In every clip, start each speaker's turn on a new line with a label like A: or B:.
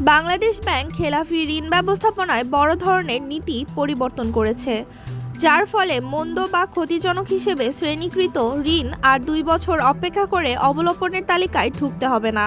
A: Bangladesh bank খেলাফি ঋণ ব্যবস্থাপনায় বড় ধরনের নীতি পরিবর্তন করেছে, যার ফলে মন্দ বা ক্ষতিজনক হিসেবে শ্রেণীকৃত ঋণ আর দুই বছর অপেক্ষা করে অবলোপনের তালিকায় ঢুকতে হবে না।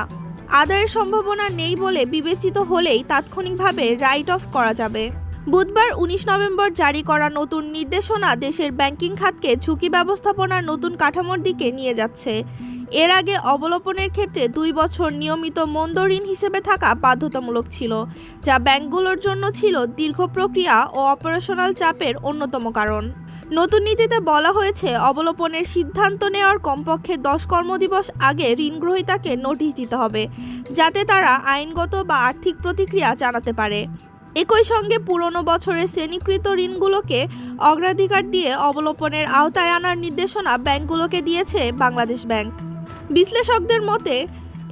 A: আদায়ের সম্ভাবনা নেই বলে বিবেচিত হলেই তাৎক্ষণিকভাবে রাইট অফ করা যাবে। বুধবার উনিশ নভেম্বর জারি করা নতুন নির্দেশনা দেশের ব্যাংকিং খাতকে ঝুঁকি ব্যবস্থাপনার নতুন কাঠামোর দিকে নিয়ে যাচ্ছে। এর আগে অবলোপনের ক্ষেত্রে দুই বছর নিয়মিত মন্দ ঋণ হিসেবে থাকা বাধ্যতামূলক ছিল, যা ব্যাংকগুলোর জন্য ছিল দীর্ঘ প্রক্রিয়া ও অপারেশনাল চাপের অন্যতম কারণ। নতুন নীতিতে বলা হয়েছে, অবলোপনের সিদ্ধান্ত নেওয়ার কমপক্ষে দশ কর্মদিবস আগে ঋণগ্রহীতাকে নোটিশ দিতে হবে, যাতে তারা আইনগত বা আর্থিক প্রতিক্রিয়া জানাতে পারে। একই সঙ্গে পুরনো বছরের শ্রেণীকৃত ঋণগুলোকে অগ্রাধিকার দিয়ে অবলোপনের আওতায় আনার নির্দেশনা ব্যাংকগুলোকে দিয়েছে বাংলাদেশ ব্যাংক। বিশ্লেষকদের মতে,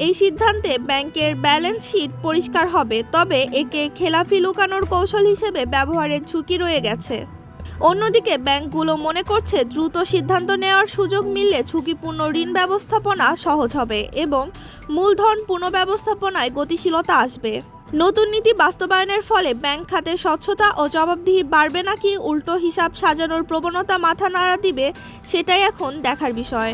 A: এই সিদ্ধান্তে ব্যাংকের ব্যালেন্স শিট পরিষ্কার হবে, তবে একে খেলাফি লুকানোর কৌশল হিসেবে ব্যবহারের ঝুঁকি রয়ে গেছে। অন্যদিকে, ব্যাংকগুলো মনে করছে দ্রুত সিদ্ধান্ত নেওয়ার সুযোগ মিললে ঝুঁকিপূর্ণ ঋণ ব্যবস্থাপনা সহজ হবে এবং মূলধন পুনঃব্যবস্থাপনায় গতিশীলতা আসবে। নতুন নীতি বাস্তবায়নের ফলে ব্যাংক খাতের স্বচ্ছতা ও জবাবদিহি বাড়বে নাকি উল্টো হিসাব সাজানোর প্রবণতা মাথা নাড়া দিবে, সেটাই এখন দেখার বিষয়।